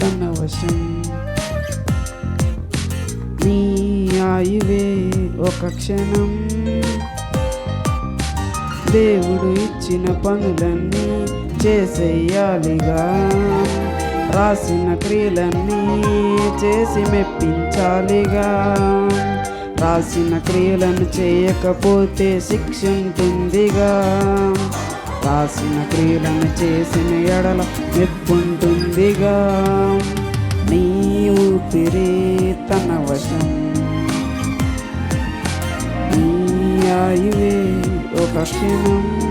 తన వశం. నీ ఆయువే ఒక క్షణం. దేవుడు ఇచ్చిన పనులన్నీ చేసేయాలిగా. రాసిన క్రియలన్నీ చేసి మెప్పించాలిగా. రాసిన క్రియలను చేయకపోతే శిక్ష ఉంటుందిగా. రాసిన క్రియలను చేసిన ఎడల మెప్పుంటుందిగా. నీ ఊపిరి తన వశం. నీ ఆయువే ఒక క్షణం.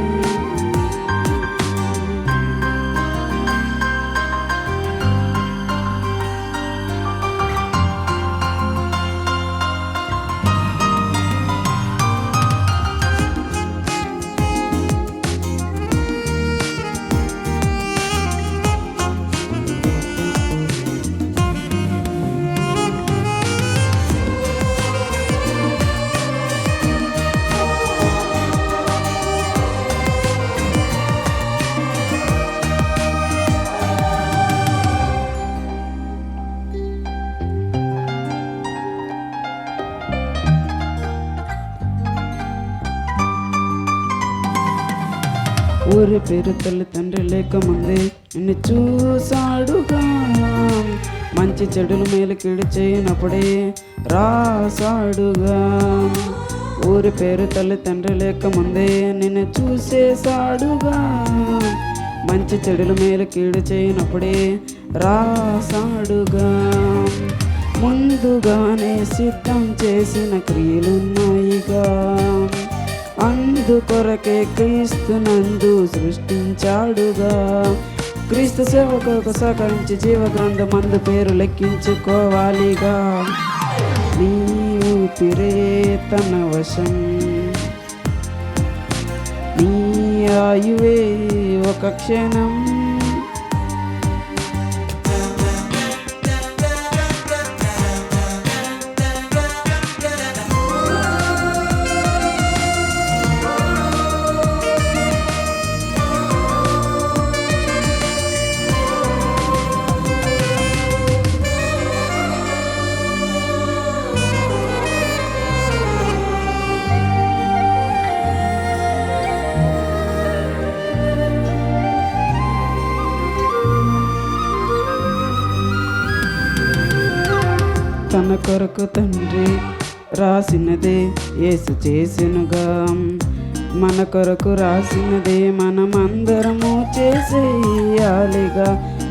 ఊరి పేరు తల్లి తండ్రి లేకముందే నిన్ను చూసాడుగా మంచి చెడులు మేలు కీడు చేయనప్పుడే రాసాడుగా ఊరి పేరు తల్లి తండ్రి లేకముందే నిన్ను చూసేసాడుగా మంచి చెడుల మేలు కీడు చేయనప్పుడే రాసాడుగా ముందుగానే సిద్ధం చేసిన క్రియలున్నాయిగా. అందుకొరకే క్రీస్తు నందు సృష్టించాడుగా. క్రీస్తు సేవకు సహకరించి జీవ గ్రంథమందు పేరు లెక్కించుకోవాలిగా. నీ ఊపిరే తన వశం. నీ ఆయువే ఒక క్షణం. తన కొరకు తండ్రి రాసినదే యేసు చేసినగా. మన కొరకు రాసినదే మనమందరము చేసేయాలిగా.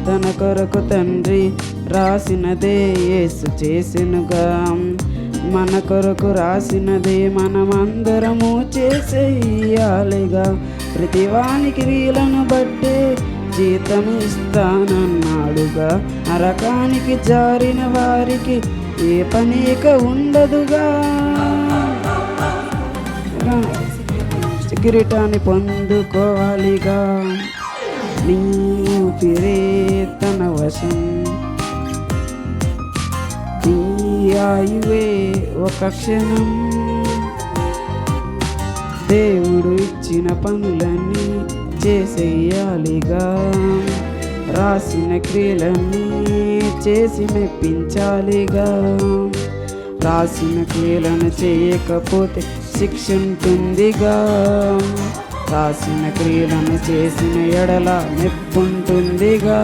తన కొరకు తండ్రి రాసినదే యేసు చేసినగా. మన కొరకు రాసినదే మనమందరము చేసేయాలిగా. ప్రతివానికి వీలను బట్టే జీతమిస్తానన్నాడుగా. నరకానికి జారిన వారికి ఏ పనిక ఉండదుగా. కిరీటాన్ని పొందుకోవాలిగా. నీ ఊపిరే తన వశం. నీ ఆయువే ఒక క్షణం. దేవుడు ఇచ్చిన పనులన్నీ చేసేయాలిగా రాసిన క్రియలన్నీ చేసి మెప్పించాలిగా. రాసిన క్రియలను చేయకపోతే శిక్ష ఉంటుందిగా రాసిన క్రియలను చేసిన ఎడల మెప్పుంటుందిగా.